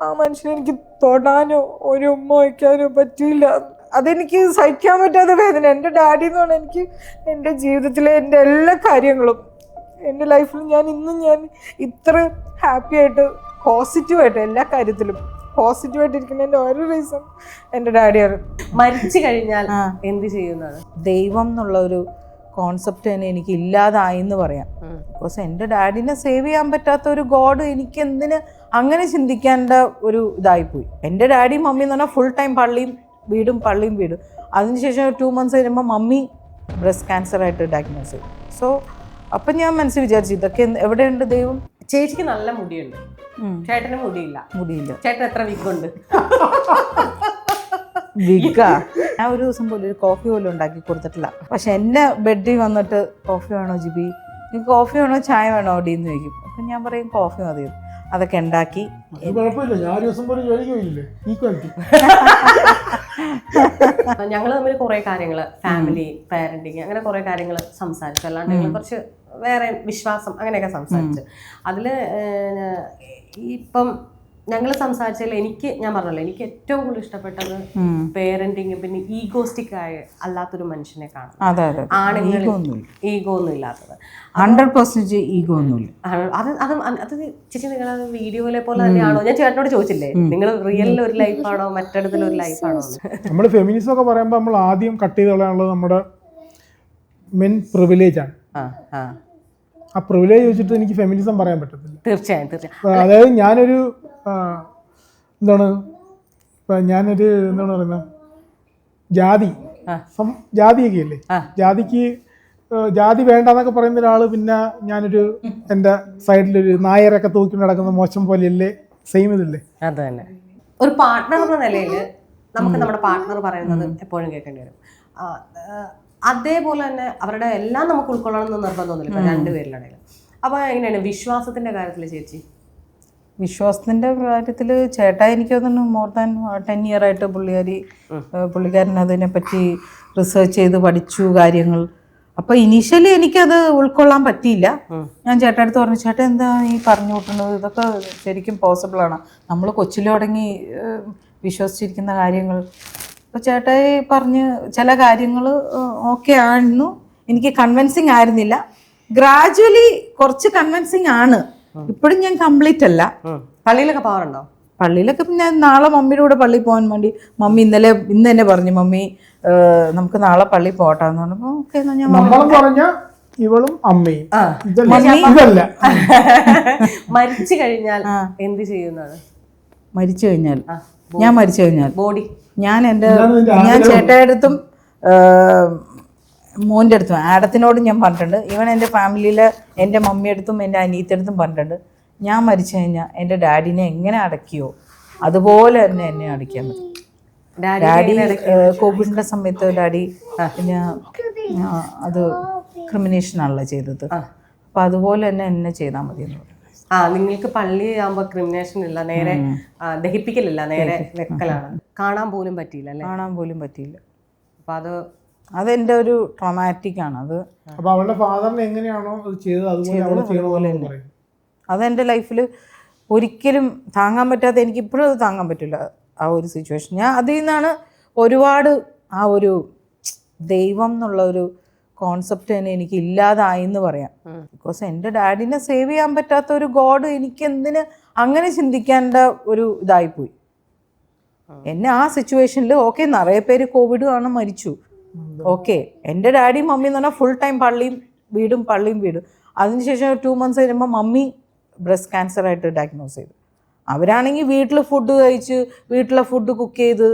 ആ മനുഷ്യനെ എനിക്ക് തൊടാനോ ഒരു ഉമ്മ വയ്ക്കാനോ പറ്റില്ല അതെനിക്ക് സഹിക്കാൻ പറ്റാത്ത വേദന. എന്റെ ഡാഡി എന്ന് പറഞ്ഞാൽ എനിക്ക് എന്റെ ജീവിതത്തിലെ എന്റെ എല്ലാ കാര്യങ്ങളും എന്റെ ലൈഫിൽ ഞാൻ ഇന്നും ഞാൻ ഇത്ര ഹാപ്പി ആയിട്ട് പോസിറ്റീവായിട്ട് എല്ലാ കാര്യത്തിലും പോസിറ്റീവായിട്ട് ഇരിക്കുന്നതിന്റെ ഒരു റീസൺ എന്റെ ഡാഡിയാണ്. മരിച്ചു കഴിഞ്ഞാൽ എന്ത് ചെയ്യുന്നതാണ് ദൈവം എന്നുള്ള ഒരു കോൺസെപ്റ്റ് തന്നെ എനിക്ക് ഇല്ലാതായി എന്ന് പറയാം. ബിക്കോസ് എന്റെ ഡാഡിനെ സേവ് ചെയ്യാൻ പറ്റാത്ത ഒരു ഗോഡ് എനിക്ക് എന്തിന് അങ്ങനെ ചിന്തിക്കേണ്ട ഒരു ഇതായിപ്പോയി. എന്റെ ഡാഡിയും മമ്മിയും എന്ന് പറഞ്ഞാൽ ഫുൾ ടൈം പള്ളിയും വീടും പള്ളിയും വീടും. അതിനുശേഷം ടു മന്ത്സ് കഴിയുമ്പോൾ മമ്മി ബ്രസ്റ്റ് ക്യാൻസർ ആയിട്ട് ഡയഗ്നോസ് ചെയ്തു. സോ അപ്പം ഞാൻ മനസ്സിൽ വിചാരിച്ചു ഇതൊക്കെ എവിടെയുണ്ട് ദൈവം? ചേച്ചിക്ക് നല്ല മുടിയുണ്ട്. ചേട്ടന് മുടിയില്ല. മുടിയില്ല. ചേട്ടൻ എത്ര വിഗുണ്ട് വിഗ. ഞാൻ ഒരു ദിവസം പോലും ഒരു കോഫി പോലും ഉണ്ടാക്കി കൊടുത്തിട്ടില്ല. പക്ഷെ എന്നെ ബെഡിൽ വന്നിട്ട് കോഫി വേണോ ജിബി? നീ കോഫി വേണോ ചായ വേണോ അവിടെ എന്ന് ചോദിക്കും. അപ്പം ഞാൻ പറയും കോഫി മതി. അതൊക്കെ ഉണ്ടാക്കി. അത് കുഴപ്പമില്ല. ഞാൻ ഒരു ദിവസം പോലും ജോലിക്ക് പോയില്ലേ ഈക്വാലിറ്റി. ഞങ്ങൾ തമ്മിൽ കുറേ കാര്യങ്ങൾ ഫാമിലി പാരന്റിങ് അങ്ങനെ കുറേ കാര്യങ്ങൾ സംസാരിച്ചു. അല്ലാണ്ട് ഞങ്ങൾ കുറച്ച് വേറെ വിശ്വാസം അങ്ങനെയൊക്കെ സംസാരിച്ചു. അതിൽ ഇപ്പം ഞങ്ങൾ സംസാരിച്ചതിൽ എനിക്ക് ഞാൻ പറഞ്ഞല്ലോ എനിക്ക് ഏറ്റവും കൂടുതൽ ഇഷ്ടപ്പെട്ടത് പേരന്റിങ് പിന്നെ ഈഗോസ്റ്റിക് ആയ അല്ലാത്തൊരു മനുഷ്യനെ കാണും അതെ ഈഗോ ഒന്നുമില്ല. ഈഗോ ഒന്നും ഇല്ലാത്തത് ഹൺഡ്രഡ് പെർസെന്റ് ഈഗോ ഒന്നുമില്ല. അത് അത് അത് ചേച്ചി നിങ്ങൾ വീഡിയോയിലെ പോലെ തന്നെയാണോ? ഞാൻ ചേട്ടനോട് ചോദിച്ചില്ലേ? നിങ്ങൾ റിയലിൽ ഒരു ലൈഫാണോ മറ്റിടത്തിൽ ഒരു ലൈഫാണോ നമ്മൾ ഫെമിനിസം ഒക്കെ പറയുമ്പോൾ നമ്മൾ ആദ്യം കട്ട് ചെയ്ത് കളയാനുള്ളത് നമ്മുടെ മെൻ പ്രിവിലേജ് ആണ്. ആ പ്രിവിലേജ് വെച്ചിട്ട് എനിക്ക് ഫെമിനിസം പറയാൻ പറ്റത്തില്ല. തീർച്ചയായും തീർച്ചയായും. അതായത് ഞാനൊരു എന്താണ്? ഇപ്പം ഞാനൊരു എന്താണ് പറയുന്നത് ജാതി. ജാതിയൊക്കെ ഇല്ലേ ജാതിക്ക് ജാതി വേണ്ട വേണ്ടെന്നൊക്കെ പറയുന്ന ഒരാൾ പിന്നെ ഞാനൊരു എന്റെ സൈഡിലൊരു നായരൊക്കെ തൂക്കി നടക്കുന്ന മോശം പോലെയല്ലേ? സെയിം ഇതില്ലേ? അത് തന്നെ ഒരു പാർട്ട്ണർ എന്ന നിലയിൽ നമുക്ക് നമ്മുടെ പാർട്ട്ണർ പറയുന്നത് എപ്പോഴും കേൾക്കേണ്ടി വരും. അതേപോലെ തന്നെ അവരുടെ എല്ലാം നമുക്ക് ഉൾക്കൊള്ളണം എന്ന് നിർബന്ധമൊന്നുമില്ല. രണ്ടുപേരിലാണെങ്കിലും രണ്ടുപേരുടെ ഇടയിൽ അപ്പൊ എങ്ങനെയാണ്? വിശ്വാസത്തിന്റെ കാര്യത്തിൽ ചേച്ചി വിശ്വാസത്തിന്റെ കാര്യത്തിൽ ചേട്ടാ എനിക്ക് തോന്നുന്നു മോർ ദാൻ ടെൻ ഇയർ ആയിട്ട് പുള്ളിക്കാരി പുള്ളിക്കാരൻ അതിനെപ്പറ്റി റിസർച്ച് ചെയ്ത് പഠിച്ചു കാര്യങ്ങൾ. അപ്പോൾ ഇനീഷ്യലി എനിക്കത് ഉൾക്കൊള്ളാൻ പറ്റിയില്ല. ഞാൻ ചേട്ടാ അടുത്ത് പറഞ്ഞു ചേട്ടാ എന്താ ഈ പറഞ്ഞു കൂട്ടുന്നത്? ഇതൊക്കെ ശരിക്കും പോസിബിൾ ആണ്. നമ്മൾ കൊച്ചിൽ തുടങ്ങി വിശ്വസിച്ചിരിക്കുന്ന കാര്യങ്ങൾ. അപ്പോൾ ചേട്ടായി പറഞ്ഞ് ചില കാര്യങ്ങൾ ഓക്കെ ആയിരുന്നു. എനിക്ക് കൺവിൻസിങ് ആയിരുന്നില്ല. ഗ്രാജുവലി കുറച്ച് കൺവിൻസിങ് ആണ്. ഇപ്പോഴും ഞാൻ കംപ്ലീറ്റ് അല്ല. പള്ളിയിലൊക്കെ പോകാറുണ്ടോ? പള്ളിയിലൊക്കെ ഞാൻ നാളെ മമ്മിയുടെ കൂടെ പള്ളിയിൽ പോകാൻ വേണ്ടി മമ്മി ഇന്നലെ ഇന്ന് തന്നെ പറഞ്ഞു മമ്മി നമുക്ക് നാളെ പള്ളി പോട്ടാന്ന് പറഞ്ഞപ്പോൾ ഓക്കെ എന്നാ ഞാൻ പറഞ്ഞ ഇവളും അമ്മയും. ഇതല്ല. ഇതല്ല. മരിച്ചു കഴിഞ്ഞാൽ എന്ത് ചെയ്യുന്നതാണ് മരിച്ചു കഴിഞ്ഞാൽ. ഞാൻ മരിച്ചു കഴിഞ്ഞാൽ. ബോഡി ഞാൻ എന്റെ ഞാൻ ചേട്ടായുടെ അടുത്തും ഏഹ്, മോന്റെ അടുത്തും ആഡത്തിനോടും ഞാൻ പറഞ്ഞിട്ടുണ്ട്. ഇവൻ എന്റെ ഫാമിലിയിൽ എന്റെ മമ്മിയടുത്തും എന്റെ അനിയത്തിയടുത്തും പറഞ്ഞിട്ടുണ്ട്. ഞാൻ മരിച്ചു കഴിഞ്ഞാൽ എന്റെ ഡാഡിനെ എങ്ങനെ അടക്കിയോ? അതുപോലെ തന്നെ എന്നെ അടക്കിയാൽ മതി. ഡാഡി കോവിഡിന്റെ സമയത്ത് ഡാഡി പിന്നെ അത് ക്രിമിനേഷൻ ആണല്ലോ ചെയ്തത് അപ്പം അതുപോലെ തന്നെ എന്നെ ചെയ്താൽ മതി എന്ന് പറഞ്ഞു. ആ നിങ്ങൾക്ക് പള്ളി ആകുമ്പോൾ ക്രിമിനേഷൻ ഇല്ല. നേരെ ദഹിപ്പിക്കലില്ല. നേരെ വെക്കലാണ്. കാണാൻ പോലും പറ്റിയില്ല അല്ലേ? കാണാൻ പോലും പറ്റിയില്ല. അപ്പം അത് അതെന്റെ ഒരു ട്രോമാറ്റിക് ആണ്. അത് അപ്പൊ അവളുടെ ഫാദറിനെ എങ്ങനെയാണോ അത് ചെയ്തത്? അതുപോലെ അവളെ പറയും. അതെന്റെ ലൈഫിൽ ഒരിക്കലും താങ്ങാൻ പറ്റാത്ത എനിക്ക് ഇപ്പോഴും അത് താങ്ങാൻ പറ്റില്ല ആ ഒരു സിറ്റുവേഷൻ ഞാൻ അതിൽ നിന്നാണ് ഒരുപാട് ആ ഒരു ദൈവം എന്നുള്ള ഒരു കോൺസെപ്റ്റ് തന്നെ എനിക്ക് ഇല്ലാതായി എന്ന് പറയാം. ബിക്കോസ് എന്റെ ഡാഡിനെ സേവ് ചെയ്യാൻ പറ്റാത്ത ഒരു ഗോഡ് എനിക്ക് എന്തിന് അങ്ങനെ ചിന്തിക്കേണ്ട ഒരു ഇതായിപ്പോയി. എന്നെ ആ സിറ്റുവേഷനിൽ ഓക്കെ നിറയെ പേര് കോവിഡ് ആണ് മരിച്ചു. ഓക്കെ. എന്റെ ഡാഡിയും മമ്മിയും എന്ന് പറഞ്ഞാൽ ഫുൾ ടൈം പള്ളിയും വീടും പള്ളിയും വീടും. അതിനുശേഷം ടു മന്ത്സ് കഴിയുമ്പോൾ മമ്മി ബ്രസ്റ്റ് ക്യാൻസർ ആയിട്ട് ഡയഗ്നോസ് ചെയ്തു. അവരാണെങ്കിൽ വീട്ടിൽ ഫുഡ് കഴിച്ച് വീട്ടിലെ ഫുഡ് കുക്ക് ചെയ്ത്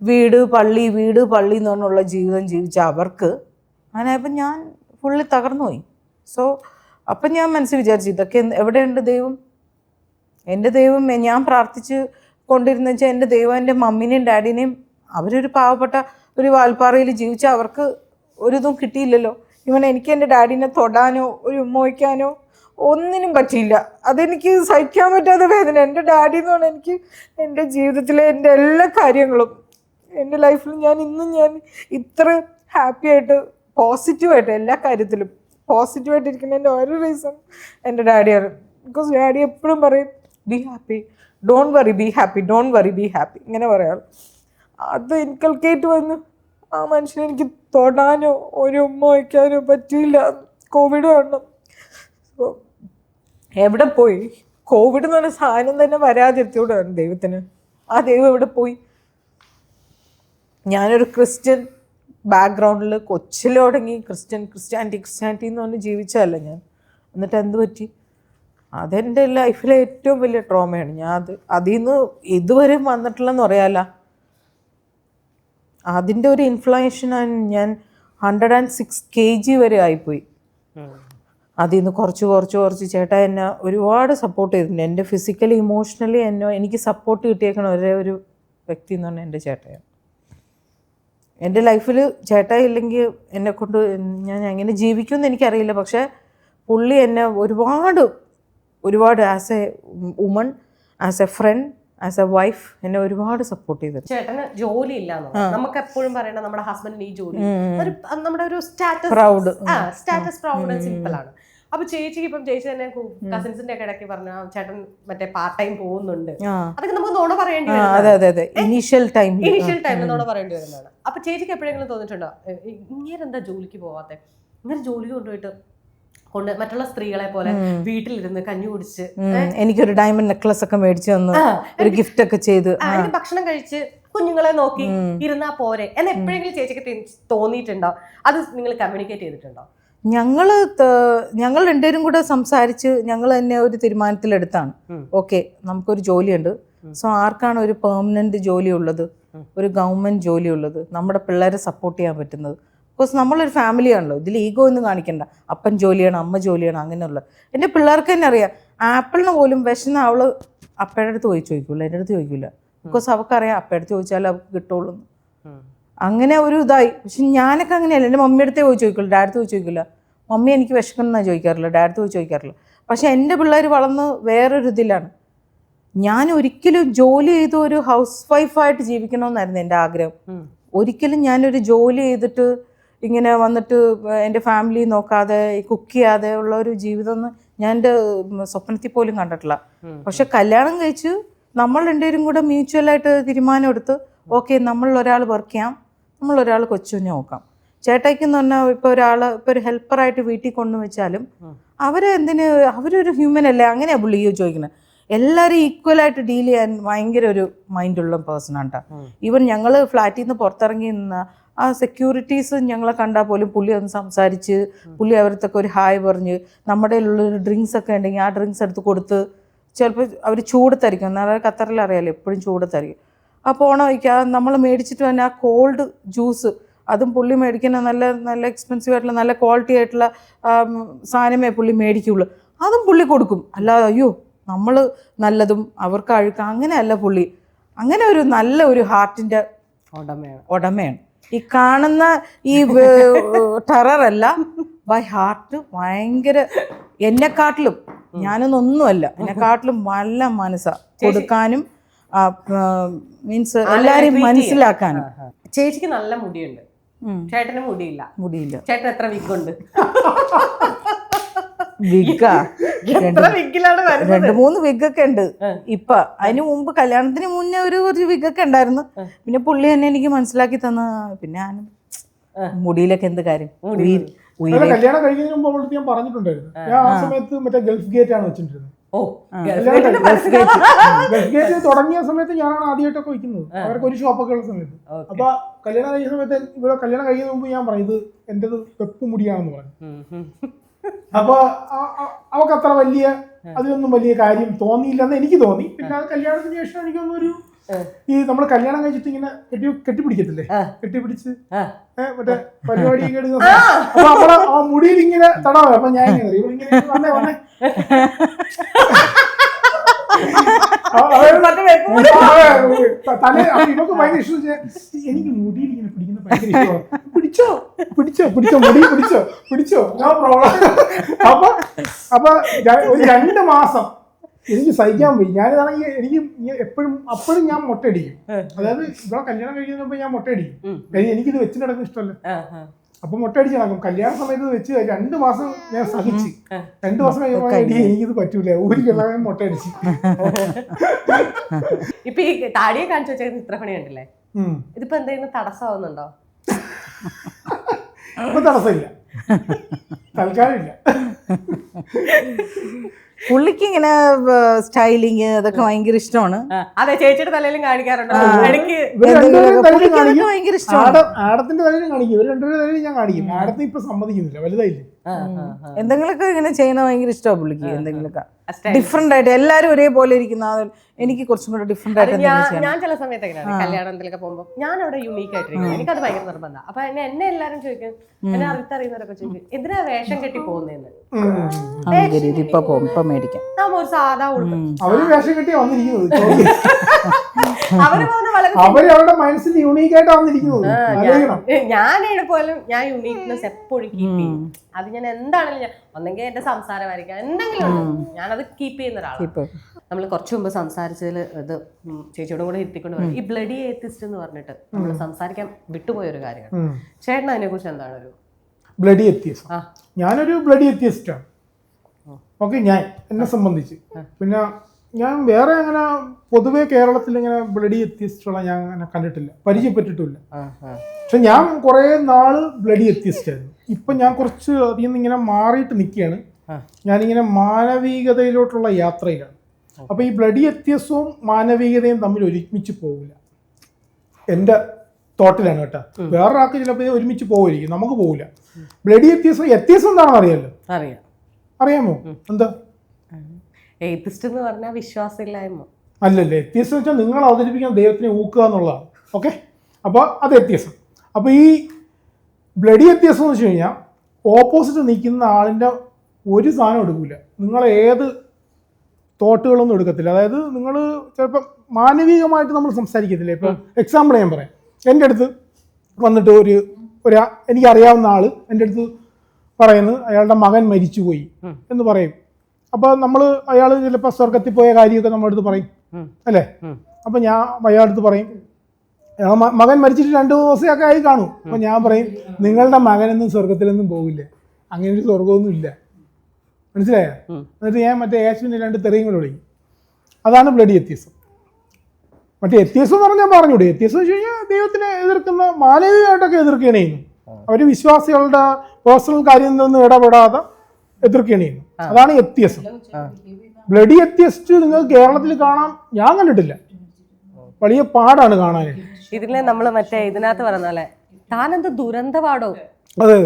വീട് പള്ളി വീട് പള്ളി എന്ന് പറഞ്ഞുള്ള ജീവിതം ജീവിച്ച അവർക്ക് അങ്ങനെയപ്പോൾ ഞാൻ ഫുള്ളി തകർന്നു പോയി. സോ അപ്പം ഞാൻ മനസ്സിൽ വിചാരിച്ചു ഇതൊക്കെ എവിടെയുണ്ട് ദൈവം? എന്റെ ദൈവം ഞാൻ പ്രാർത്ഥിച്ച് കൊണ്ടിരുന്ന വെച്ചാൽ എന്റെ ദൈവം എന്റെ മമ്മീനെയും ഡാഡിനെയും അവരൊരു പാവപ്പെട്ട ഒരു വാൽപ്പാറയിൽ ജീവിച്ച അവർക്ക് ഒരിതും കിട്ടിയില്ലല്ലോ. ഇവൻ എനിക്ക് എന്റെ ഡാഡിനെ തൊടാനോ ഒരു ഉമ്മ വയ്ക്കാനോ ഒന്നിനും പറ്റിയില്ല. അതെനിക്ക് സഹിക്കാൻ പറ്റാത്ത വേദന. എന്റെ ഡാഡി എന്ന് പറഞ്ഞാൽ എനിക്ക് എന്റെ ജീവിതത്തിലെ എന്റെ എല്ലാ കാര്യങ്ങളും എന്റെ ലൈഫിൽ ഞാൻ ഇന്നും ഞാൻ ഇത്ര ഹാപ്പി ആയിട്ട് പോസിറ്റീവായിട്ട് എല്ലാ കാര്യത്തിലും പോസിറ്റീവായിട്ട് ഇരിക്കുന്നതിന്റെ ഒരു റീസൺ എന്റെ ഡാഡിയാണ് ബിക്കോസ് ഡാഡി എപ്പോഴും പറയും be happy don't worry be happy don't worry be happy ഇങ്ങനെ പറയാം അത് ഇൻകൾക്കേറ്റ് വന്ന് ആ മനുഷ്യനെ എനിക്ക് തൊടാനോ ഒരു ഉമ്മ വയ്ക്കാനോ പറ്റിയില്ല. കോവിഡ് കാരണം. എവിടെ പോയി? കോവിഡ് എന്ന് പറഞ്ഞ സാധനം തന്നെ വരാതിരുത്തിയോടാണ് ദൈവത്തിന്. ആ ദൈവം എവിടെ പോയി? ഞാനൊരു ക്രിസ്ത്യൻ ബാക്ക്ഗ്രൗണ്ടിൽ കൊച്ചിൽ തുടങ്ങി. ക്രിസ്ത്യൻ ക്രിസ്ത്യാനിറ്റി ക്രിസ്ത്യാനിറ്റി എന്ന് പറഞ്ഞ് ജീവിച്ചതല്ല ഞാൻ. എന്നിട്ട് എന്ത് പറ്റി? അതെന്റെ ലൈഫിലെ ഏറ്റവും വലിയ ട്രോമയാണ് ഞാൻ അത് അതിൽ നിന്ന് ഇതുവരെ വന്നിട്ടില്ലെന്ന് പറയാല്ല. അതിന്റെ ഒരു ഇൻഫ്ലേഷനാണ് ഞാൻ hundred and six K G വരെ ആയിപ്പോയി. അതിൽ നിന്ന് കുറച്ച് കുറച്ച് കുറച്ച് ചേട്ടാ എന്നെ ഒരുപാട് സപ്പോർട്ട് ചെയ്തിട്ടുണ്ട്. എന്റെ ഫിസിക്കലി ഇമോഷണലി എന്നെ എനിക്ക് സപ്പോർട്ട് കിട്ടിയേക്കണ ഒരേ ഒരു വ്യക്തി എന്ന് പറഞ്ഞാൽ എന്റെ ചേട്ടയാണ്. എന്റെ ലൈഫിൽ ചേട്ടായി ഇല്ലെങ്കിൽ എന്നെ കൊണ്ട് ഞാൻ എങ്ങനെ ജീവിക്കുമെന്ന് എനിക്കറിയില്ല. പക്ഷേ പുള്ളി എന്നെ ഒരുപാട് ഒരുപാട് as a woman as a friend as a wife എന്നെ ഒരുപാട് സപ്പോർട്ട് ചെയ്തിട്ടുണ്ട്. ചേട്ടന് ജോലി ഇല്ല നമുക്ക് എപ്പോഴും പറയണ നമ്മുടെ ഹസ്ബൻഡിന് ഈ ജോലി ഒരു നമ്മുടെ ഒരു status proud status proud simple ആണ്. അപ്പൊ ചേച്ചിക്ക് ഇപ്പം ചേച്ചി തന്നെ കസിൻസിന്റെ ഒക്കെ ഇടയ്ക്ക് പറഞ്ഞു "ആ, ചേട്ടൻ മറ്റേ പാർട്ട് ടൈം പോകുന്നുണ്ട്. അതൊക്കെ നമുക്ക് നോണ പറയേണ്ടി വരും ഇനീഷ്യൽ ടൈം ഇനീഷ്യൽ ടൈമിൽ നോണ പറയേണ്ടി വരുന്നതാണ്. അപ്പൊ ചേച്ചിക്ക് എപ്പോഴെങ്കിലും തോന്നിയിട്ടുണ്ടോ? "എ, എ, ഇങ്ങനെ എന്താ ജോലിക്ക് പോവാത്തെ? ഇങ്ങനെ ജോലി കൊണ്ടുപോയിട്ട് കൊണ്ട് മറ്റുള്ള സ്ത്രീകളെ പോലെ വീട്ടിലിരുന്ന് കഞ്ഞി കുടിച്ച് എനിക്കൊരു ഡയമണ്ട് നെക്ലസ് ഒക്കെ മേടിച്ചു തന്നു. ഒരു ഗിഫ്റ്റ് ഒക്കെ ചെയ്ത്. ഭക്ഷണം കഴിച്ച് കുഞ്ഞുങ്ങളെ നോക്കി ഇരുന്നാ പോരെ. എന്ന് എപ്പോഴെങ്കിലും ചേച്ചിക്ക് തോന്നിയിട്ടുണ്ടോ? അത് നിങ്ങൾ കമ്മ്യൂണിക്കേറ്റ് ചെയ്തിട്ടുണ്ടോ? ഞങ്ങൾ ഞങ്ങൾ രണ്ടുപേരും കൂടെ സംസാരിച്ച് ഞങ്ങൾ തന്നെ ഒരു തീരുമാനത്തിലെടുത്താണ്. ഓക്കെ നമുക്കൊരു ജോലിയുണ്ട്. സോ ആർക്കാണ് ഒരു പെർമനന്റ് ജോലി ഉള്ളത് ഒരു ഗവൺമെന്റ് ജോലി ഉള്ളത് നമ്മുടെ പിള്ളേരെ സപ്പോർട്ട് ചെയ്യാൻ പറ്റുന്നത്. ബിക്കോസ് നമ്മളൊരു ഫാമിലിയാണല്ലോ ഇതിൽ ഈഗോ ഒന്നും കാണിക്കണ്ട. അപ്പൻ ജോലിയാണ് അമ്മ ജോലിയാണ് അങ്ങനെയുള്ള. എന്റെ പിള്ളേർക്ക് തന്നെ അറിയാം. ആപ്പിളിന് പോലും വിശന്ന അവൾ അപ്പയുടെ അടുത്ത് പോയി ചോദിക്കൂല എന്റെ അടുത്ത് ചോദിക്കൂല. ബിക്കോസ് അവൾക്കറിയാം അപ്പയുടെ അടുത്ത് ചോദിച്ചാലേ അവൾക്ക് കിട്ടുള്ളൂ. അങ്ങനെ ഒരു ഇതായി. പക്ഷെ ഞാനൊക്കെ അങ്ങനെയല്ല. എന്റെ മമ്മിയുടെ അടുത്തേ പോയി ചോദിക്കുള്ളൂ ഡാഡത്ത് പോയി ചോദിക്കില്ല മമ്മി എനിക്ക് വിശക്കണമെന്നാണ് ചോദിക്കാറില്ല. ഡാഡത്ത് പോയി ചോദിക്കാറില്ല. പക്ഷെ എന്റെ പിള്ളേർ വളർന്ന് വേറൊരു ഇതിലാണ്. ഞാൻ ഒരിക്കലും ജോലി ചെയ്ത് ഒരു ഹൗസ് വൈഫായിട്ട് ജീവിക്കണമെന്നായിരുന്നു എന്റെ ആഗ്രഹം. ഒരിക്കലും ഞാനൊരു ജോലി ചെയ്തിട്ട് ഇങ്ങനെ വന്നിട്ട് എന്റെ ഫാമിലി നോക്കാതെ കുക്ക് ചെയ്യാതെ ഉള്ള ഒരു ജീവിതം ഒന്നും ഞാൻ എന്റെ സ്വപ്നത്തിൽ പോലും കണ്ടിട്ടില്ല. പക്ഷെ കല്യാണം കഴിച്ച് നമ്മൾ രണ്ടുപേരും കൂടെ മ്യൂച്വലായിട്ട് തീരുമാനം എടുത്ത് ഓക്കെ നമ്മൾ ഒരാൾ വർക്ക് ചെയ്യാം നമ്മൾ ഒരാൾ കൊച്ചുവിനെ നോക്കാം. ചേട്ടയ്ക്ക് എന്ന് പറഞ്ഞാൽ ഇപ്പോൾ ഒരാൾ ഇപ്പോൾ ഒരു ഹെൽപ്പറായിട്ട് വീട്ടിൽ കൊണ്ടു വെച്ചാലും അവരെ എന്തിന് അവരൊരു ഹ്യൂമൻ അല്ലേ? അങ്ങനെയാണ് പുള്ളി ചോദിക്കുന്നത്. എല്ലാവരും ഈക്വലായിട്ട് ഡീൽ ചെയ്യാൻ ഭയങ്കര ഒരു മൈൻഡുള്ള പേഴ്സൺ ആണ് കേട്ടോ ഈവൻ ഞങ്ങൾ ഫ്ലാറ്റിൽ നിന്ന് പുറത്തിറങ്ങി നിന്ന ആ സെക്യൂരിറ്റീസ് ഞങ്ങളെ കണ്ടാൽ പോലും പുള്ളി ഒന്ന് സംസാരിച്ച് പുള്ളി അവരത്തൊക്കെ ഒരു ഹായ് പറഞ്ഞ് നമ്മുടെ ഉള്ളൊരു ഡ്രിങ്ക്സ് ഒക്കെ ഉണ്ടെങ്കിൽ ആ ഡ്രിങ്ക്സ് എടുത്ത് കൊടുത്ത് ചിലപ്പോൾ അവർ ചൂടത്തായിരിക്കും. എന്നാൽ ഖത്തറിൽ അറിയാലോ എപ്പോഴും ചൂടത്തായിരിക്കും. ആ പോണ വയ്ക്കുക നമ്മൾ മേടിച്ചിട്ട് തന്നെ ആ കോൾഡ് ജ്യൂസ് അതും പുള്ളി മേടിക്കുന്ന നല്ല നല്ല എക്സ്പെൻസീവ് ആയിട്ടുള്ള നല്ല ക്വാളിറ്റി ആയിട്ടുള്ള സാധനമേ പുള്ളി മേടിക്കുള്ളൂ. അതും പുള്ളി കൊടുക്കും. അല്ലാതെ അയ്യോ നമ്മൾ നല്ലതും അവർക്ക് അഴുക്ക അങ്ങനെയല്ല പുള്ളി. അങ്ങനെ ഒരു നല്ല ഒരു ഹാർട്ടിന്റെ ഉടമയാണ്. ഉടമയാണ്. ഈ കാണുന്ന ഈ ടെററല്ല. ബൈ ഹാർട്ട് ഭയങ്കര എന്നെക്കാട്ടിലും ഞാനൊന്നൊന്നുമല്ല. എന്നെക്കാട്ടിലും നല്ല മനസ്സാ. കൊടുക്കാനും മീൻസ് എല്ലാരെയും മനസ്സിലാക്കാനും. ചേച്ചിക്ക് നല്ല മുടിയുണ്ട്. ചേട്ടന് മുടിയില്ല. മുടിയില്ല. ചേട്ടൻ എത്ര വിഗുണ്ട് വിഗാ. എത്ര വിഗിലാണ് വരുന്നത്? രണ്ട് മൂന്ന് വിഗൊക്കെ ഉണ്ട്. ഇപ്പൊ. അതിന് മുമ്പ് കല്യാണത്തിന് മുന്നേ ഒരു കുറച്ച് വിഗൊക്കെ ഉണ്ടായിരുന്നു. പിന്നെ പുള്ളി തന്നെ എനിക്ക് മനസ്സിലാക്കി തന്ന പിന്നെ ഞാനും മുടിയിലൊക്കെ എന്ത് കാര്യം? ഉയിര് കല്യാണം കഴിഞ്ഞതിന് മുമ്പ് അവളുടെ ഞാൻ പറഞ്ഞിട്ടുണ്ടായിരുന്നു. ഞാൻ ആ സമയത്ത് മറ്റേ ഗൾഫ് ഗേറ്റ് ആണ് വെച്ചിട്ടുണ്ടായിരുന്നത്. ഓ ഗൾഫ് ഗേറ്റ് തുടങ്ങിയ സമയത്ത് ഞാനാണ് ആദ്യമായിട്ടൊക്കെ വയ്ക്കുന്നത്. അവർക്ക് ഒരു ഷോപ്പൊക്കെ ഉള്ള സമയത്ത്. അപ്പൊ കല്യാണം കഴിഞ്ഞ സമയത്ത് ഇവിടെ കല്യാണം കഴിയുന്ന മുമ്പ് ഞാൻ പറയും ഇത് എന്റേത് വെപ്പ് മുടിയാണെന്ന് പറഞ്ഞു. ആ- അവക്ക് അത്ര വലിയ അതിലൊന്നും വലിയ കാര്യം തോന്നിയില്ലെന്ന് എനിക്ക് തോന്നി. പിന്നെ അത് കല്യാണത്തിന് ശേഷം എനിക്കൊന്നും ഒരു ഈ നമ്മൾ കല്യാണം കഴിച്ചിട്ട് ഇങ്ങനെ കെട്ടി കെട്ടിപ്പിടിക്കത്തില്ലേ? കെട്ടിപ്പിടിച്ച് മറ്റേ പരിപാടി. അപ്പൊ അവിടെ ആ മുടിയിൽ ഇങ്ങനെ തടവേ. അപ്പൊ ഞാൻ ഇങ്ങനെ വന്നേ വന്നേ. ഇവക്ക് ഭയങ്കര ഇഷ്ടം എനിക്ക് മുടിയിൽ ഇങ്ങനെ പിടിക്കുന്ന ഭയങ്കര ഇഷ്ടമാണ് പിടിച്ചോ പിടിച്ചോ പിടിച്ചോ മുടി പിടിച്ചോ പിടിച്ചോ നോ പ്രോബ്ലം അപ്പൊ അപ്പൊ ഒരു രണ്ട് മാസം എനിക്ക് സഹിക്കാൻ പോയി ഞാനിതാണെങ്കിൽ എനിക്ക് എപ്പോഴും അപ്പോഴും ഞാൻ മുട്ടയടിക്കും. അതായത് ഇവിടെ കല്യാണം കഴിക്കുന്നപ്പോ ഞാൻ മുട്ടയടിക്കും എനിക്കിത് വെച്ചിട്ട് നടക്കുന്ന ഇഷ്ടമല്ല. അപ്പൊ മുട്ടടിച്ച് നടക്കും. കല്യാണ സമയത്ത് വെച്ച് രണ്ട് മാസം ഞാൻ സഹിച്ച്. രണ്ട് മാസം കഴിയുമ്പോൾ എനിക്ക് എനിക്കിത് പറ്റൂല? ഊരിക്കുള്ള മുട്ടടിച്ച് ഇപ്പൊ ഈ താടിയെ കാണിച്ചു വെച്ചാൽ ഇത്ര പണി കണ്ടില്ലേ. ഇതിപ്പോ എന്തെങ്കിലും തടസ്സമാവുന്നുണ്ടോ? ഇപ്പൊ തടസ്സമില്ല. തൽക്കാലം ഇല്ല. പുള്ളിക്ക് ഇങ്ങനെ സ്റ്റൈലിങ് അതൊക്കെ ഭയങ്കര ഇഷ്ടമാണ്. അതെ ചേച്ചിയുടെ തലയിലും കാണിക്കാറുണ്ടോ. ഭയങ്കര ഇഷ്ടമാണ്. ആടത്തിന്റെ തലയിൽ കാണിക്കും. ഇവർ രണ്ടുപേരും തലയിൽ ഞാൻ കാണിക്കും. ആടത്തിന് ഇപ്പൊ സമ്മതിക്കുന്നില്ല വലുതായില്ലേ. എന്തെങ്കിലുമൊക്കെ ഇങ്ങനെ ചെയ്യണ ഭയങ്കര ഇഷ്ടമാണ് പുള്ളിക്ക് എന്തെങ്കിലുമൊക്കെ. ഡിഫറെന്റ് ആയിട്ട് എല്ലാരും ഒരേപോലെ ഇരിക്കുന്ന എനിക്ക് കുറച്ചും കൂടെ ഡിഫറെന്റ് ആയിട്ട് ഞാൻ ഞാൻ ചില സമയത്ത് എങ്ങനെയാണ് കല്യാണത്തിലൊക്കെ പോകുമ്പോൾ ഞാൻ അവിടെ യുണീക്ക് ആയിട്ടിരിക്കും എനിക്കത് ഭയങ്കര നിർബന്ധം. അപ്പൊ എന്നെ എന്നെ എല്ലാരും ചോദിക്കും എന്നെ അടുത്തറിയുന്നവരൊക്കെ ചോദിക്കും എന്തിനാ വേഷം കെട്ടി പോകുന്നതെന്ന് ഇപ്പൊ മേടിക്കാം. നാം ഒരു സാധാ ഉടുപ്പ്. അവർ വേഷം കെട്ടി വന്നിരിക്കുന്നത് ചോദ്യം. അവർ അവരുടെ മനസ്സിൽ യുണീക് ആയിട്ട് വന്നിരിക്കുന്നത് ആലോചിക്കണം പോലും ഞാൻ യുണീക്നെസ് എപ്പോഴും കീപ്പ് ചെയ്യും. അത് ഞാൻ എന്താണെങ്കിലും ഞാൻ ഒന്നെങ്കിൽ എന്റെ സംസാരമായിരിക്കാം. എന്തെങ്കിലും. ഞാനത് കീപ്പ് ചെയ്യുന്ന ഒരാളാണ്. നമ്മൾ കുറച്ചു മുമ്പ് സംസാരിച്ചതിൽ ഇത് ചേച്ചിയോടും കൂടെ ഇരുത്തിക്കൊണ്ട് പറഞ്ഞു. ഈ ബ്ലഡി ഏത്തിസ്റ്റ് എന്ന് പറഞ്ഞിട്ട് നമ്മൾ സംസാരിക്കാൻ വിട്ടുപോയ ഒരു കാര്യമാണ് ചേട്ടൻ അതിനെ കുറിച്ച് എന്താണ് ഒരു ബ്ലഡി ഞാനൊരു ബ്ലഡി എത്തിയസ്റ്റാണ് ഓക്കെ ഞാൻ എന്നെ സംബന്ധിച്ച്. പിന്നെ ഞാൻ വേറെ അങ്ങനെ പൊതുവെ കേരളത്തിൽ ഇങ്ങനെ ബ്ലഡി എത്തിയസ്റ്റുള്ള ഞാൻ അങ്ങനെ കണ്ടിട്ടില്ല. പരിചയപ്പെട്ടിട്ടില്ല. പക്ഷെ ഞാൻ കുറേ നാൾ ബ്ലഡി എത്തിയസ്റ്റ് ആയിരുന്നു. ഇപ്പം ഞാൻ കുറച്ച് അതിൽ നിന്ന് ഇങ്ങനെ മാറിയിട്ട് നിൽക്കുകയാണ്. ഞാനിങ്ങനെ മാനവികതയിലോട്ടുള്ള യാത്രയിലാണ്. അപ്പോൾ ഈ ബ്ലഡി എത്തിയസവും മാനവികതയും തമ്മിൽ ഒരുമിച്ച് പോകില്ല എന്റെ തോട്ടിലാണ് കേട്ടോ. വേറൊരാൾക്ക് ചിലപ്പോൾ ഇത് ഒരുമിച്ച് പോകുമായിരിക്കും നമുക്ക് പോകില്ല ബ്ലഡി എത്തിയസം എത്തിയസം എന്താണെന്ന് അറിയാമല്ലോ? അറിയാം. അറിയാമോ? എന്താ? ഏത്തിസ്റ്റ് എന്ന് പറഞ്ഞാൽ വിശ്വാസമില്ലായ്മ. അല്ലല്ലേ എത്തിയസം വെച്ചാൽ നിങ്ങൾ അവതരിപ്പിക്കാൻ ദൈവത്തിനെ ഊക്കുക എന്നുള്ളതാണ് ഓക്കെ അപ്പോൾ അത് എത്തിയസം അപ്പോൾ ഈ ബ്ലഡി എത്തിയസം എന്ന് വെച്ച് കഴിഞ്ഞാൽ ഓപ്പോസിറ്റ് നിൽക്കുന്ന ആളിന്റെ ഒരു സാധനം എടുക്കില്ല നിങ്ങൾ ഏത് തോട്ടുകളൊന്നും എടുക്കത്തില്ല. അതായത് നിങ്ങൾ ചിലപ്പം മാനവികമായിട്ട് നമ്മൾ സംസാരിക്കത്തില്ലേ? ഇപ്പം എക്സാമ്പിൾ ഞാൻ പറയാം. എന്റെ അടുത്ത് വന്നിട്ട് ഒരു ഒരു എനിക്കറിയാവുന്ന ആൾ എന്റെ അടുത്ത് പറയുന്നു അയാളുടെ മകൻ മരിച്ചുപോയി എന്ന് പറയും. അപ്പോൾ നമ്മൾ അയാൾ ചിലപ്പോൾ സ്വർഗത്തിൽ പോയ കാര്യമൊക്കെ നമ്മുടെ അടുത്ത് പറയും അല്ലേ? അപ്പൊ ഞാൻ അയാളടുത്ത് പറയും. മകൻ മരിച്ചിട്ട് രണ്ട് ദിവസമൊക്കെ ആയി കാണും. അപ്പൊ ഞാൻ പറയും നിങ്ങളുടെ മകനൊന്നും സ്വർഗത്തിലൊന്നും പോകില്ല അങ്ങനെ ഒരു സ്വർഗമൊന്നും ഇല്ല. മനസ്സിലായോ? എന്നിട്ട് ഞാൻ മറ്റേ യേശുവിന്റെ രണ്ട് തെറിയും കൂടെ വിളിക്കും. അതാണ് ബ്ലഡി എത്തിയസം മറ്റേ എത്തിയസം എന്ന് പറഞ്ഞാൽ പറഞ്ഞൂടെ. എത്തിയസം വെച്ച് കഴിഞ്ഞാൽ ദൈവത്തിനെ എതിർക്കുന്ന മാനവികമായിട്ടൊക്കെ എതിർക്കുകയാണ് ചെയ്യുന്നു അവർ വിശ്വാസികളുടെ പേഴ്സണൽ കാര്യങ്ങളൊന്നും ഇടപെടാതെ എതിർക്കുകയാണ് ചെയ്യുന്നു അതാണ് എത്തിയസം ബ്ലഡി എത്തിയസ്റ്റ് നിങ്ങൾ കേരളത്തിൽ കാണാം. ഞാൻ കണ്ടിട്ടില്ല. വലിയ പാടാണ് കാണാൻ. ഇതിലെ നമ്മൾ മറ്റേ ഇതിനകത്ത് പറഞ്ഞ പോലെ താനെന്ത് ദുരന്തപാടോ അതെ.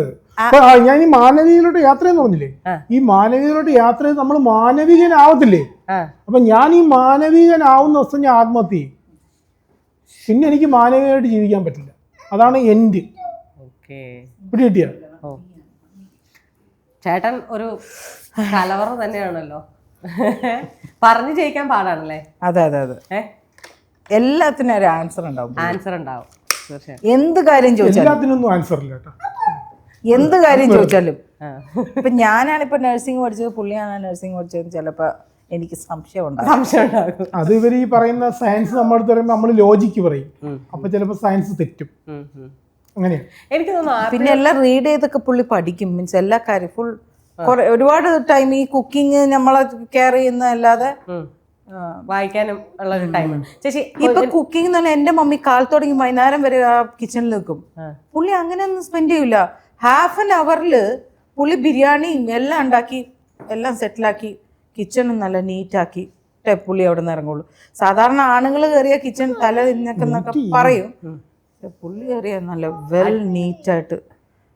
അതെ ഞാൻ ഈ മാനവികയിലോട്ട് യാത്ര എന്ന് പറഞ്ഞില്ലേ. ഈ മാനവികയിലോട്ട് യാത്ര നമ്മൾ മാനവികനാവത്തില്ലേ? അപ്പൊ ഞാൻ ഈ മാനവികനാവുന്ന ദിവസം ഞാൻ ആത്മഹത്യ ചെയ്യും. പിന്നെ എനിക്ക് മാനവികമായിട്ട് ജീവിക്കാൻ പറ്റില്ല. അതാണ് എൻഡ് പിടി ചേട്ടൻ ഒരു കലവറ തന്നെയാണല്ലോ. പറഞ്ഞു ജയിക്കാൻ പാടാണല്ലേ? അതെ അതെ അതെ. എല്ലാത്തിനും ഒരു ആൻസർ ഉണ്ടാവും ആൻസർ ഉണ്ടാവും എന്ത് കാര്യം ചോദിച്ചാലും. ആൻസർ ഇല്ല എന്ത് കാര്യം ചോദിച്ചാലും. ഇപ്പൊ ഞാനാണിപ്പോ ഇപ്പൊ നഴ്സിംഗ് പഠിച്ചത് പുള്ളിയാണ് നഴ്സിംഗ് പഠിച്ചത് ചിലപ്പോ എനിക്ക് സംശയം ഉണ്ടാകും. സംശയം ഉണ്ടാകും. അത് ഇവർ ഈ പറയുന്ന സയൻസ് നമ്മൾ പറയുമ്പോൾ നമ്മൾ ലോജിക്ക് പറയും. അപ്പൊ ചിലപ്പോൾ സയൻസ് തെറ്റും. എനിക്ക് തോന്നുന്നു പിന്നെ എല്ലാം റീഡ് ചെയ്തൊക്കെ പുള്ളി പഠിക്കും. മീൻസ് എല്ലാ കാര്യം ഫുൾ കുറെ ഒരുപാട് ടൈം ഈ കുക്കിംഗ് നമ്മളെ കെയർ ചെയ്യുന്ന അല്ലാതെ. വായിക്കാനും ഉള്ള ഒരു ടൈം ചേച്ചി ഇപ്പൊ കുക്കിംഗ് എന്ന് പറഞ്ഞാൽ എന്റെ മമ്മി കാൽ തുടങ്ങി വൈകുന്നേരം വരെ ആ കിച്ചണിൽ നിൽക്കും. പുള്ളി അങ്ങനെയൊന്നും സ്പെൻഡ് ചെയ്യൂല. ഹാഫ് ആൻ അവറിൽ പുള്ളി ബിരിയാണിയും എല്ലാം ഉണ്ടാക്കി എല്ലാം സെറ്റിലാക്കി കിച്ചണും നല്ല നീറ്റാക്കി പുള്ളി അവിടെ നിന്ന് ഇറങ്ങുള്ളൂ. സാധാരണ ആണുങ്ങൾ കയറിയ കിച്ചൺ തല നിന്നൊക്കെ പറയും. പുള്ളി അറിയാം നല്ല വെൽ നീറ്റായിട്ട്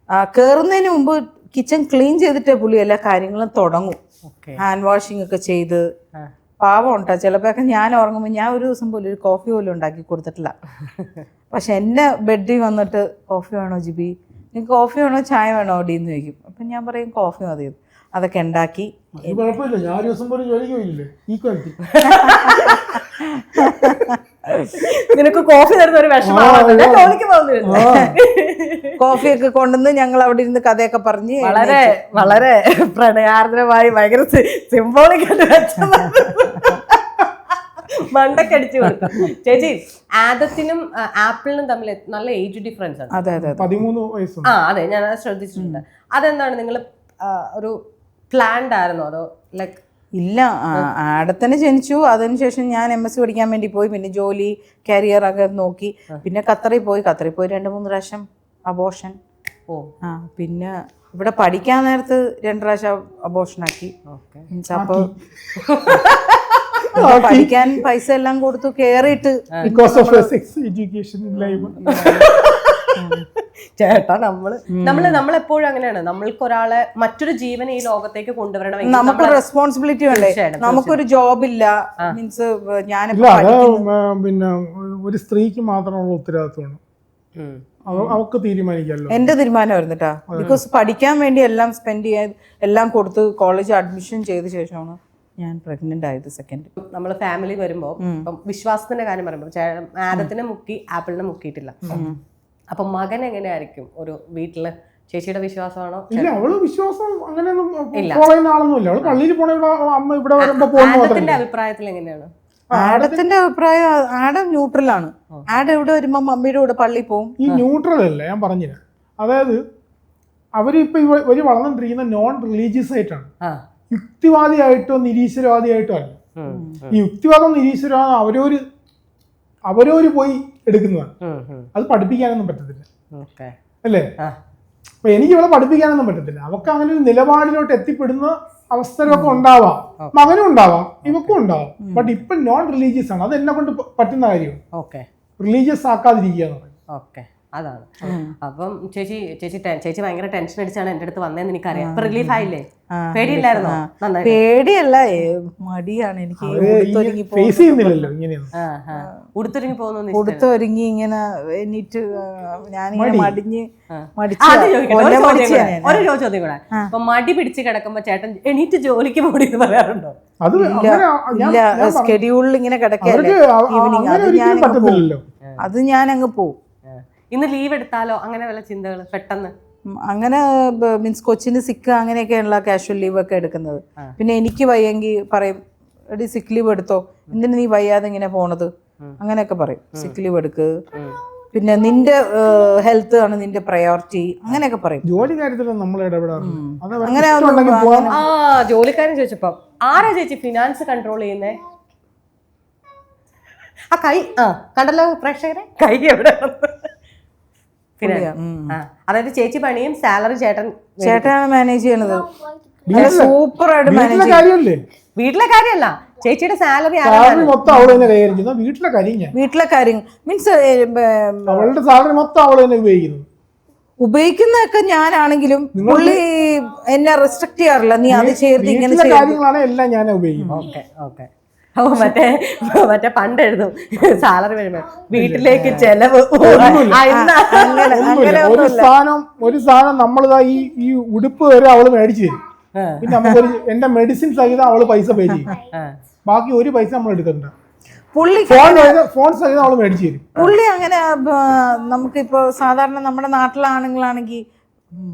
ആ കയറുന്നതിന് മുമ്പ് കിച്ചൺ ക്ലീൻ ചെയ്തിട്ടേ പുള്ളി എല്ലാ കാര്യങ്ങളും തുടങ്ങും. ഓക്കെ ഹാൻഡ് വാഷിംഗ് ഒക്കെ ചെയ്ത്. പാവം ഉണ്ടോ? ചിലപ്പോഴൊക്കെ ഞാൻ ഉറങ്ങുമ്പോൾ ഞാൻ ഒരു ദിവസം പോലും ഒരു കോഫി പോലും ഉണ്ടാക്കി കൊടുത്തിട്ടില്ല. പക്ഷെ എന്നെ ബെഡിൽ വന്നിട്ട് കോഫി വേണോ ജിബി? നിങ്ങൾക്ക് കോഫി വേണോ? ചായ വേണോ? അവിടെ എന്ന് ചോദിക്കും. അപ്പം ഞാൻ പറയും കോഫി മതി. അതൊക്കെ ഉണ്ടാക്കി. കുഴപ്പമില്ല. ഞാൻ ഒരു ദിവസം പോലും ജോലിക്ക് പോയില്ലേ ഈക്വാലിറ്റി നിനക്ക് കോഫി തരുന്ന ഒരു വിഷമമാണ് കോഫിയൊക്കെ കൊണ്ടുവന്ന് ഞങ്ങൾ അവിടെ ഇരുന്ന് കഥയൊക്കെ പറഞ്ഞ് വളരെ വളരെ പ്രണയാർദ്രമായി ഭയങ്കര സിംബോളിക് മണ്ടക്കടിച്ചു കൊടുക്കും ചേച്ചി ആദത്തിനും ആപ്പിളിനും തമ്മിൽ നല്ല ഏജ് ഡിഫറൻസ് ആണ്. അതെ അതെ പതിമൂന്ന് ആ അതെ ഞാൻ ശ്രദ്ധിച്ചിട്ടുണ്ട്. അതെന്താണ് നിങ്ങൾ ഒരു പ്ലാൻഡ് ആയിരുന്നോ? അതോ ലൈക്ക് ഇല്ല ആടത്തന്നെ ജനിച്ചു. അതിനുശേഷം ഞാൻ എം എസ് സി പഠിക്കാൻ വേണ്ടി പോയി. പിന്നെ ജോലി കരിയർ ഒക്കെ നോക്കി. പിന്നെ ഖത്തറിൽ പോയി. ഖത്തറിൽ പോയി രണ്ട് മൂന്ന് പ്രാവശ്യം അബോഷൻ ഓ. ആ പിന്നെ ഇവിടെ പഠിക്കാൻ നേരത്ത് രണ്ട് പ്രാവശ്യം അബോഷൻ ആക്കി. ഓക്കെ. മീൻസ് അപ്പോൾ പഠിക്കാൻ പൈസ എല്ലാം കൊടുത്തു കയറിയിട്ട് ബിക്കോസ് ഓഫ് എഡ്യൂക്കേഷൻ ലൈഫ് ചേട്ടാ നമ്മൾ നമ്മൾ നമ്മളെപ്പോഴും അങ്ങനെയാണ്. നമ്മൾക്ക് ഒരാളെ മറ്റൊരു ജീവനെ ഈ ലോകത്തേക്ക് കൊണ്ടുവരണമെങ്കിൽ നമുക്ക് റെസ്പോൺസിബിലിറ്റി വേണ്ടേ? നമുക്കൊരു ജോബ് ഇല്ല മീൻസ് ഞാൻ പഠിക്കുന്നു. പിന്നെ ഒരു സ്ത്രീക്ക് മാത്രമുള്ള ഉത്തരവാദിത്വമാണ്. അവക്ക് തീരുമാനിക്കാമല്ലോ എന്റെ തീരുമാനമായിരുന്നു കേട്ടാ ബിക്കോസ് പഠിക്കാൻ വേണ്ടി എല്ലാം സ്പെൻഡ് ചെയ്യാൻ എല്ലാം കൊടുത്ത് കോളേജ് അഡ്മിഷൻ ചെയ്ത ശേഷമാണ് ഞാൻ പ്രഗ്നന്റ് ആയത് സെക്കൻഡ് നമ്മൾ ഫാമിലി വരുമ്പോ ഇപ്പം വിശ്വാസത്തിന്റെ കാര്യം പറയുമ്പോൾ ആദത്തിനെ മുക്കി ആപ്പിളിനെ മുക്കിയിട്ടില്ല. അപ്പൊ മകൻ എങ്ങനെയായിരിക്കും ഒരു വീട്ടിൽ? ചേച്ചിയുടെ വിശ്വാസമാണോ? ഇല്ല അവൾ വിശ്വാസം അങ്ങനെയൊന്നും ഇല്ല. ഫോളോ ചെയ്യുന്ന ആളൊന്നുമില്ല. അവൾ പള്ളിയിൽ പോണ അമ്മ ഇവിടെ വരുമ്പോ പോകുന്ന ആദത്തിന്റെ അഭിപ്രായത്തിൽ എങ്ങനെയാണ്? ആഡത്തിന്റെ അഭിപ്രായം ആടം ന്യൂട്രൽ ആണ് ആട് ഇവിടെ വരുമ്പോ മമ്മിയുടെ കൂടെ പള്ളി പോകും ഈ ന്യൂട്രൽ അല്ല ഞാൻ പറഞ്ഞില്ല? അതായത് അവരിപ്പോ ഇവ- ഇവർ വളർന്നുകൊണ്ടിരിക്കുന്ന നോൺ റിലീജിയസ് ആയിട്ടാണ് യുക്തിവാദിയായിട്ടോ നിരീശ്വരവാദിയായിട്ടോ അല്ല. ഈ യുക്തിവാദം നിരീശ്വരവാദം അവരൊരു അവരോര് പോയി എടുക്കുന്നതാണ്. അത് പഠിപ്പിക്കാനൊന്നും പറ്റത്തില്ല. ഓക്കെ. അല്ലേ? അപ്പൊ എനിക്ക് ഇവിടെ പഠിപ്പിക്കാനൊന്നും പറ്റത്തില്ല. അവക്ക് അങ്ങനെ ഒരു നിലപാടിലോട്ട് എത്തിപ്പെടുന്ന അവസരമൊക്കെ ഉണ്ടാവാം. മകനും ഉണ്ടാവാം ഇവക്കും ഉണ്ടാവാം. ബട്ട് ഇപ്പൊ നോൺ റിലീജിയസ് ആണ്. അത് എന്നെ കൊണ്ട് പറ്റുന്ന കാര്യം ഓക്കെ. റിലീജിയസ് ആക്കാതിരിക്കുക എന്ന് പറയും അതാണ്. അപ്പം ചേച്ചി ചേച്ചി ചേച്ചി ഭയങ്കര ടെൻഷൻ അടിച്ചാണ് എന്റെ അടുത്ത് വന്നതെന്ന് എനിക്കറിയാം. റിലീഫ് ആയില്ലേ പേടിയില്ലായിരുന്നോ? പേടിയല്ല മടിയാണ്. എനിക്ക് ഉടുത്തൊരുങ്ങി പോ- ഫേസ് ചെയ്യുന്നില്ലല്ലോ ഇങ്ങനെയൊന്നും. ആ ആ. ഉടുത്തൊരുങ്ങി പോകുന്നു ഉടുത്തൊരുങ്ങി ഇങ്ങനെ എണീറ്റ് ഞാനിങ്ങനെ മടിഞ്ഞ് ഒരു ചോദ്യം കൂടെ, അപ്പൊ മടി പിടിച്ച് കിടക്കുമ്പോ ചേട്ടൻ എണീറ്റ് ജോലിക്ക് പോടി എന്ന് പറയാറുണ്ടോ ഇല്ല സ്കെഡ്യൂളിൽ ഇങ്ങനെ കിടക്കല്ലേ അ- ഈവനിങ് അത് ഞാൻ അത് ഞാൻ അങ്ങ് പോവും ഇന്ന് ലീവ് എടുത്താലോ? അങ്ങനെ വല്ല ചിന്തകൾ പെട്ടെന്ന്? അങ്ങനെ മീൻസ് കൊച്ചിന് സിക്ക് അങ്ങനെയൊക്കെയുള്ള കാഷ്വൽ ലീവ് ഒക്കെ എടുക്കുന്നത്. പിന്നെ എനിക്ക് വയ്യെങ്കിൽ പറയും എടി സിക്ക് ലീവ് എടുത്തോ. എന്തിനു നീ വയ്യാതെ ഇങ്ങനെ പോണത്? അങ്ങനെയൊക്കെ പറയും. സിക്ക് ലീവ് എടുക്ക്. പിന്നെ നിന്റെ ഹെൽത്ത് ആണ് നിന്റെ പ്രയോറിറ്റി അങ്ങനെയൊക്കെ പറയും. ജോലി കാര്യത്തിൽ നമ്മൾ അങ്ങനെ ആ ജോലിക്കാരൻ ചോദിച്ചപ്പോ ആരാ ചേച്ചി ഫിനാൻസ് കൺട്രോൾ ചെയ്യുന്നേ? ആ കൈ ആ കണ്ടല്ലോ പ്രേക്ഷകരെ? കൈ എവിടെ അതായത് ചേച്ചി പണിയും സാലറി ചേട്ടൻ ചേട്ടനാണ് മാനേജ് ചെയ്യണത്. സൂപ്പർ ആയിട്ട് മാനേജ് വീട്ടിലെ കാര്യമല്ലേ? വീട്ടിലെ കാര്യമല്ല. ചേച്ചിയുടെ സാലറി സാലറി മൊത്തം അവൾ തന്നെ കൈകാര്യം വീട്ടിലെ കാര്യം വീട്ടിലെ കാര്യങ്ങൾ മീൻസ് അവളുടെ സാലറി മൊത്തം അവൾ തന്നെ ഉപയോഗിക്കുന്നു. ഉപയോഗിക്കുന്നതൊക്കെ ഞാനാണെങ്കിലും പുള്ളി എന്നെ റെസ്ട്രിക്ട് ചെയ്യാറില്ല. നീ അത് ചേർത്ത് ഇങ്ങനെ കാര്യങ്ങളാണ് എല്ലാം ഞാൻ ഉപയോഗിക്കുന്നത്. Okay okay. ഓ മറ്റേ മറ്റേ പണ്ട് എഴുതും സാലറി വരുമ്പോ വീട്ടിലേക്ക് ചെലവ്. ഒരു സാധനം ഒരു സാധനം നമ്മളിതാ ഈ ഈ ഉടുപ്പ് വരെ അവൾ മേടിച്ചു തരും. പിന്നെ നമുക്കൊരു എന്റെ മെഡിസിൻ സഹിതം അവൾ പൈസ പേ ചെയ്യും. ബാക്കി ഒരു പൈസ നമ്മൾ എടുക്കണ്ട. പുള്ളി ഫോൺ സഹിതം അവൾ മേടിച്ചു തരും. പുള്ളി അങ്ങനെ നമുക്കിപ്പോ സാധാരണ നമ്മുടെ നാട്ടിലെ ആണുങ്ങളാണെങ്കിൽ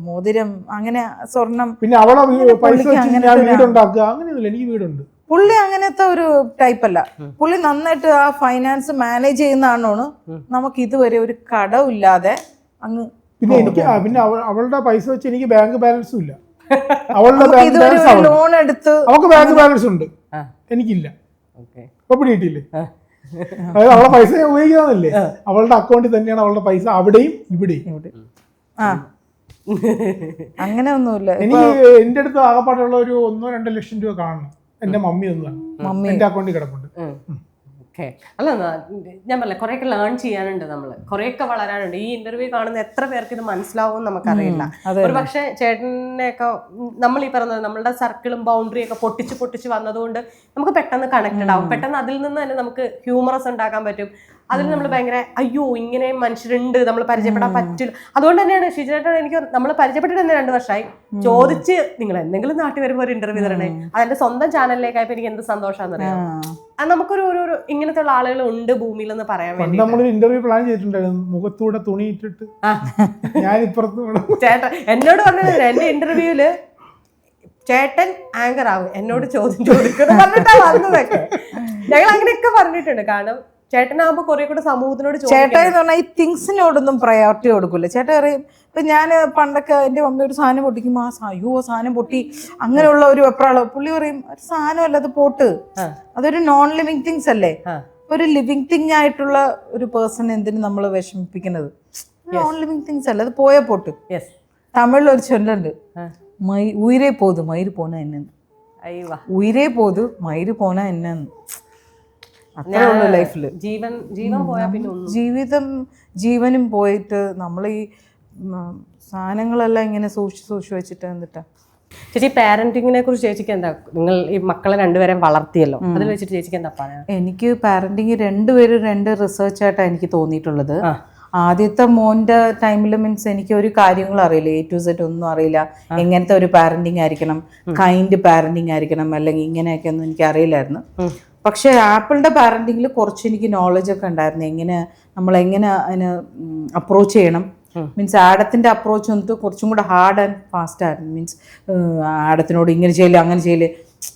മോതിരം അങ്ങനെ സ്വർണം പിന്നെ അവളെ പൈസ വീടുണ്ടാക്കുക അങ്ങനെയൊന്നുമില്ല. എനിക്ക് വീടുണ്ട്. പുള്ളി അങ്ങനത്തെ ഒരു ടൈപ്പ് അല്ല. പുള്ളി നന്നായിട്ട് ആ ഫൈനാൻസ് മാനേജ് ചെയ്യുന്നതാണോണ് നമുക്ക് ഇതുവരെ ഒരു കടമില്ലാതെ അങ്ങ് പിന്നെ എനിക്ക് ആ, പിന്നെ അവ- അവളുടെ പൈസ വെച്ച് എനിക്ക് ബാങ്ക് ബാലൻസും ഇല്ല. അവളുടെ നമുക്ക് ബാങ്ക് ഇതുവരെ ബാലൻസ് അവളുടെ. ലോൺ എടുത്ത് അവൾക്ക് ബാങ്ക് ബാലൻസ് ഉണ്ട്. ആ. എനിക്കില്ല. ഓക്കെ. ഇപ്പൊ പിടിയിട്ടില്ലേ. അതായത് അവളുടെ പൈസ ഞാൻ ഉപയോഗിക്കാന്നല്ലേ അവളുടെ അക്കൗണ്ടിൽ തന്നെയാണ് അവളുടെ പൈസ അവിടെയും ഇവിടെയും. ആ. അങ്ങനെ ഒന്നുമില്ല എനിക്ക് എന്റെ അടുത്ത് ആകപ്പാടുള്ള ഒരു ഒന്നോ രണ്ടോ ലക്ഷം രൂപ കാണണം. എന്റെ മമ്മി തന്നതാണ് എന്റെ അക്കൗണ്ടിൽ കിടപ്പുണ്ട്. ഓക്കെ. അല്ല ഞാൻ കൊറേ ഒക്കെ ലേൺ ചെയ്യാനുണ്ട് നമ്മൾ ഒക്കെ വളരാനുണ്ട്. ഈ ഇന്റർവ്യൂ കാണുന്ന എത്ര പേർക്ക് ഇത് മനസ്സിലാവും നമുക്കറിയില്ല. ഒരു പക്ഷെ ചേട്ടനെയൊക്കെ ഒക്കെ നമ്മൾ ഈ പറഞ്ഞത് നമ്മളുടെ സർക്കിളും ബൗണ്ടറിയും ഒക്കെ പൊട്ടിച്ച് പൊട്ടിച്ച് വന്നതുകൊണ്ട് നമുക്ക് പെട്ടെന്ന് കണക്റ്റഡ് ആവും. പെട്ടെന്ന് അതിൽ നിന്ന് തന്നെ നമുക്ക് ഹ്യൂമറസ് ഉണ്ടാക്കാൻ പറ്റും. അതിൽ നമ്മൾ ഭയങ്കര അയ്യോ ഇങ്ങനെ മനുഷ്യരുണ്ട് നമ്മൾ പരിചയപ്പെടാൻ പറ്റില്ല. അതുകൊണ്ട് തന്നെയാണ് ഷിജേട്ടൻ എനിക്ക് നമ്മൾ പരിചയപ്പെട്ടിട്ട് തന്നെ രണ്ട് വർഷമായി ചോദിച്ച് നിങ്ങൾ എന്തെങ്കിലും നാട്ടിൽ വരുമ്പോൾ ഒരു ഇന്റർവ്യൂ തരണേ. അതെന്റെ സ്വന്തം ചാനലിലേക്കായപ്പോൾ എനിക്ക് എന്ത് സന്തോഷമാണെന്ന് അറിയാം അത് നമുക്കൊരു ഒരു ഒരു ഇങ്ങനത്തെ ഉള്ള ആളുകൾ ഉണ്ട് ഭൂമിയിൽ എന്ന് പറയാൻ വേണ്ടി നമ്മളൊരു ഇന്റർവ്യൂ പ്ലാൻ ചെയ്തിട്ടുണ്ടായിരുന്നു. മുഖത്തൂടെ തുണിയിട്ടിട്ട്. ഞാൻ ഇപ്പുറത്ത് ചേട്ടൻ എന്നോട് പറഞ്ഞത് എന്റെ ഇന്റർവ്യൂൽ ചേട്ടൻ ആങ്കർ ആവും. എന്നോട് ചോദ്യം ചോദിക്കുന്നു പറഞ്ഞിട്ടാ വന്നതൊക്കെ. ഞങ്ങൾ അങ്ങനെയൊക്കെ പറഞ്ഞിട്ടുണ്ട്. കാരണം ചേട്ടനാകുമ്പോ കുറെ കൂടെ സമൂഹത്തിനോട് ചേട്ടാ എന്ന് പറഞ്ഞാൽ ഈ തിങ്സിനോടൊന്നും പ്രയോറിറ്റി കൊടുക്കില്ല ചേട്ടൻ അറിയും ഇപ്പം ഞാൻ പണ്ടൊക്കെ എന്റെ മമ്മി ഒരു സാധനം പൊട്ടിക്കുമ്പോൾ ആ അയ്യോ സാധനം പൊട്ടി. അങ്ങനെയുള്ള ഒരു വെപ്രാളം. പുള്ളി പറയും ഒരു സാധനമല്ല അത് പോട്ട്. അതൊരു നോൺ ലിവിങ് തിങ്സ് അല്ലേ ഒരു ലിവിങ് തിങ് ആയിട്ടുള്ള ഒരു പേഴ്സൺ എന്തിനു നമ്മൾ വിഷമിപ്പിക്കുന്നത്? നോൺ ലിവിങ് തിങ്സ് അല്ല അത് പോയ പോട്ട്. തമിഴിൽ ഒരു ചൊല്ലുണ്ട് മൈ ഉയരേ പോതു മയിര് പോന എന്നു ഉയരേ പോതു മയിര് പോന എന്നു അത്രേ ഉള്ളൂ ലൈഫിൽ ജീവൻ ജീവൻ പോയാൽ പിന്നെ ജീവിതം ജീവനും പോയിട്ട് നമ്മൾ ഈ സാധനങ്ങളെല്ലാം ഇങ്ങനെ സൂക്ഷിച്ച് സൂക്ഷിച്ച് വെച്ചിട്ട് എന്നിട്ടാ ചേച്ചി പാരന്റിങ്ങിനെ കുറിച്ച് ചേച്ചിക്ക് എന്താ? നിങ്ങൾ ഈ മക്കളെ രണ്ടുപേരെയും വളർത്തിയല്ലോ. അതിൽ വെച്ചിട്ട് ചേച്ചിക്ക് എന്താ പറയാ? എനിക്ക് പാരന്റിങ് രണ്ടുപേരും രണ്ട് റിസർച്ച് ആയിട്ടാണ് എനിക്ക് തോന്നിയിട്ടുള്ളത്. ആദ്യത്തെ മോന്റെ ടൈമിൽ മീൻസ് എനിക്ക് ഒരു കാര്യങ്ങളും അറിയില്ല. എ ടു സെറ്റ് ഒന്നും അറിയില്ല. എങ്ങനത്തെ ഒരു പാരന്റിങ് ആയിരിക്കണം? കൈൻഡ് പാരന്റിങ് ആയിരിക്കണം? അല്ലെങ്കിൽ ഇങ്ങനെയൊക്കെ ഒന്നും എനിക്ക് അറിയില്ലായിരുന്നു. പക്ഷേ ആപ്പിളിന്റെ പാരന്റിങ്ങിൽ കുറച്ച് എനിക്ക് നോളജ് ഒക്കെ ഉണ്ടായിരുന്നു. എങ്ങനെ നമ്മൾ എങ്ങനെ അതിന് അപ്രോച്ച് ചെയ്യണം. മീൻസ് ആഡത്തിന്റെ അപ്രോച്ച് വന്നിട്ട് കുറച്ചും കൂടെ ഹാർഡ് ആൻഡ് ഫാസ്റ്റ് ആയിരുന്നു. മീൻസ് ആഡത്തിനോട് ഇങ്ങനെ ചെയ്യൽ അങ്ങനെ ചെയ്യൽ.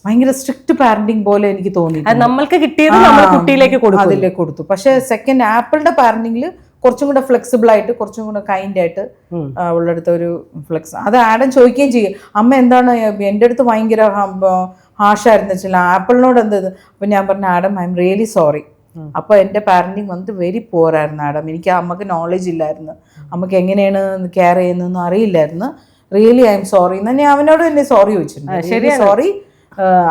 ഭയങ്കര സ്ട്രിക്റ്റ് പാരന്റിങ് പോലെ എനിക്ക് തോന്നി നമ്മൾക്ക് കിട്ടിയത് നമ്മൾ കുട്ടിയിലേക്ക് കൊടുക്കും. അതിലേക്ക് കൊടുത്തു. പക്ഷേ സെക്കൻഡ് ആപ്പിളിന്റെ പാരന്റിങ്ങിൽ കുറച്ചും കൂടെ ഫ്ലെക്സിബിൾ ആയിട്ട് കുറച്ചും കൂടെ കൈൻഡ് ആയിട്ട് ഉള്ളടുത്ത ഒരു ഫ്ലെക്സ് അത് ആഡൻ ചോദിക്കുകയും ചെയ്യും. അമ്മ എന്താണ് എന്റെ അടുത്ത് ഭയങ്കര ഹാഷായിരുന്നു. വെച്ചാൽ ആപ്പിളിനോട് എന്ത് അപ്പം ഞാൻ പറഞ്ഞു Adam I'm really sorry അപ്പോൾ എന്റെ പാരന്റിങ് വന്നിട്ട് വെരി പോറായിരുന്നു ആഡം എനിക്ക് അമ്മയ്ക്ക് നോളജ് ഇല്ലായിരുന്നു. അമ്മയ്ക്ക് എങ്ങനെയാണ് കെയർ ചെയ്യുന്നതെന്നും അറിയില്ലായിരുന്നു. റിയലി ഐ എം സോറി എന്ന് ഞാൻ അവനോട് തന്നെ സോറി ചോദിച്ചിട്ടുണ്ട്. സോറി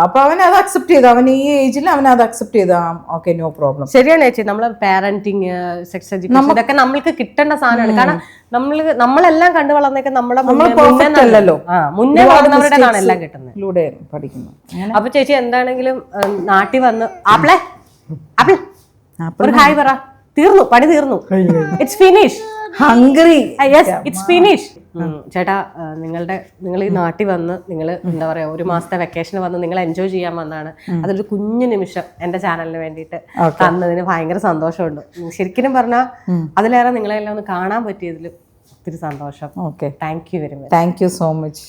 അപ്പൊ അവൻ അത് അക്സെപ്റ്റ് ചെയ്തു. അവൻ ഈ ഏജിൽ അവൻ അത് അക്സെപ്റ്റ് ചെയ്തു. ഓക്കെ നോ പ്രോബ്ലം ശരിയാണ് ചേച്ചി. നമ്മളെ പാരന്റിങ് സെക്സ് എഡ്യൂക്കേഷൻ ഇതൊക്കെ നമ്മൾക്ക് കിട്ടേണ്ട സാധനമാണ്. കാരണം നമ്മൾ നമ്മളെല്ലാം കണ്ടു വളർന്നൊക്കെ നമ്മളെ അല്ലല്ലോ. മുന്നേ വളർന്നവരുടേതാണ് എല്ലാം കിട്ടുന്നത്. പഠിക്കുന്നു. അപ്പൊ ചേച്ചി എന്താണെങ്കിലും നാട്ടിൽ വന്ന് ആപ്പിളെ ആപ്പിൾ ഒരു ഹായ് പറ. തീർന്നു പണി തീർന്നു. It's finish hungry yes it's finish ചേട്ടാ നിങ്ങളുടെ നിങ്ങൾ ഈ നാട്ടിൽ വന്ന് നിങ്ങൾ എന്താ പറയാ ഒരു മാസത്തെ വെക്കേഷൻ വന്ന് നിങ്ങൾ എൻജോയ് ചെയ്യാൻ വന്നാണ്. അതൊരു കുഞ്ഞു നിമിഷം എന്റെ ചാനലിന് വേണ്ടിയിട്ട് തന്നതിന് ഭയങ്കര സന്തോഷമുണ്ട്. ശരിക്കും പറഞ്ഞാൽ അതിലേറെ നിങ്ങളെല്ലാം ഒന്ന് കാണാൻ പറ്റിയതിൽ ഒത്തിരി സന്തോഷം. Okay. Thank you very much thank you so much